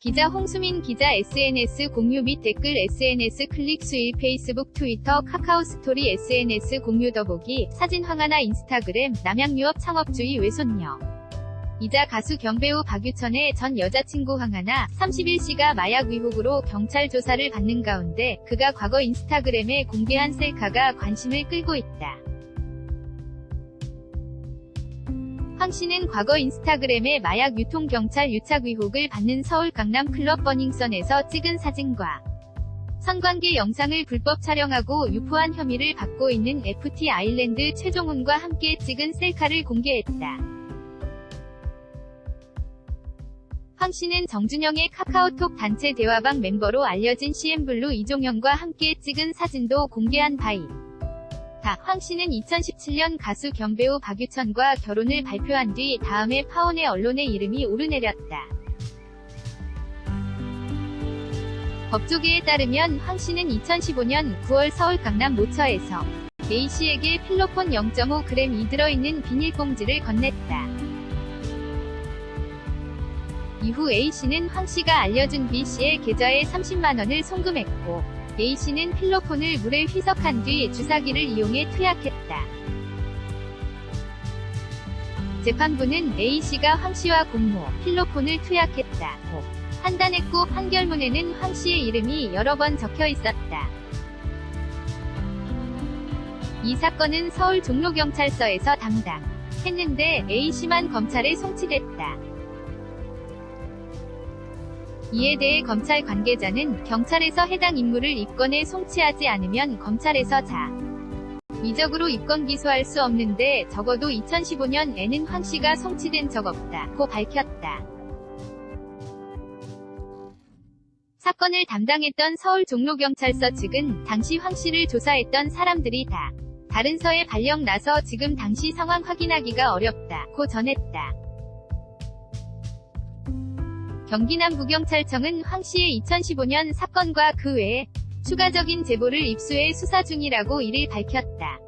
기자 홍수민 기자 SNS 공유 및 댓글 SNS 클릭 수일 페이스북 트위터 카카오 스토리 SNS 공유 더보기 사진 황하나 인스타그램 남양 유업 창업주의 외손녀 이자 가수 경배우 박유천의 전 여자친구 황하나 31씨가 마약 의혹으로 경찰 조사를 받는 가운데 그가 과거 인스타그램에 공개한 셀카가 관심을 끌고 있다. 황 씨는 과거 인스타그램에 마약 유통 경찰 유착 의혹을 받는 서울 강남 클럽 버닝썬에서 찍은 사진과 성관계 영상을 불법 촬영하고 유포한 혐의를 받고 있는 FT 아일랜드 최종훈과 함께 찍은 셀카를 공개했다. 황 씨는 정준영의 카카오톡 단체 대화방 멤버로 알려진 CN블루 이종영과 함께 찍은 사진도 공개한 바이. 다, 황 씨는 2017년 가수 경배우 박유천과 결혼을 발표한 뒤 다음해 파혼의 언론의 이름이 오르내렸다. 법조계에 따르면 황 씨는 2015년 9월 서울 강남 모처에서 A 씨에게 필로폰 0.5g이 들어있는 비닐봉지를 건넸다. 이후 A 씨는 황 씨가 알려준 B 씨의 계좌에 30만 원을 송금했고 A 씨는 필로폰을 물에 희석한 뒤 주사기를 이용해 투약했다. 재판부는 A 씨가 황 씨와 공모, 필로폰을 투약했다고 판단했고 판결문에는 황 씨의 이름이 여러 번 적혀 있었다. 이 사건은 서울 종로경찰서에서 담당 했는데 A 씨만 검찰에 송치됐다. 이에 대해 검찰 관계자는 경찰에서 해당 인물을 입건에 송치하지 않으면 검찰에서 자 위적으로 입건 기소할 수 없는데 적어도 2015년에는 황 씨가 송치된 적 없다고 밝혔다. 사건을 담당했던 서울 종로경찰서 측은 당시 황 씨를 조사했던 사람들이 다 다른 서에 발령 나서 지금 당시 상황 확인하기가 어렵다고 전했다. 경기남부경찰청은 황 씨의 2015년 사건과 그 외에 추가적인 제보를 입수해 수사 중이라고 이를 밝혔다.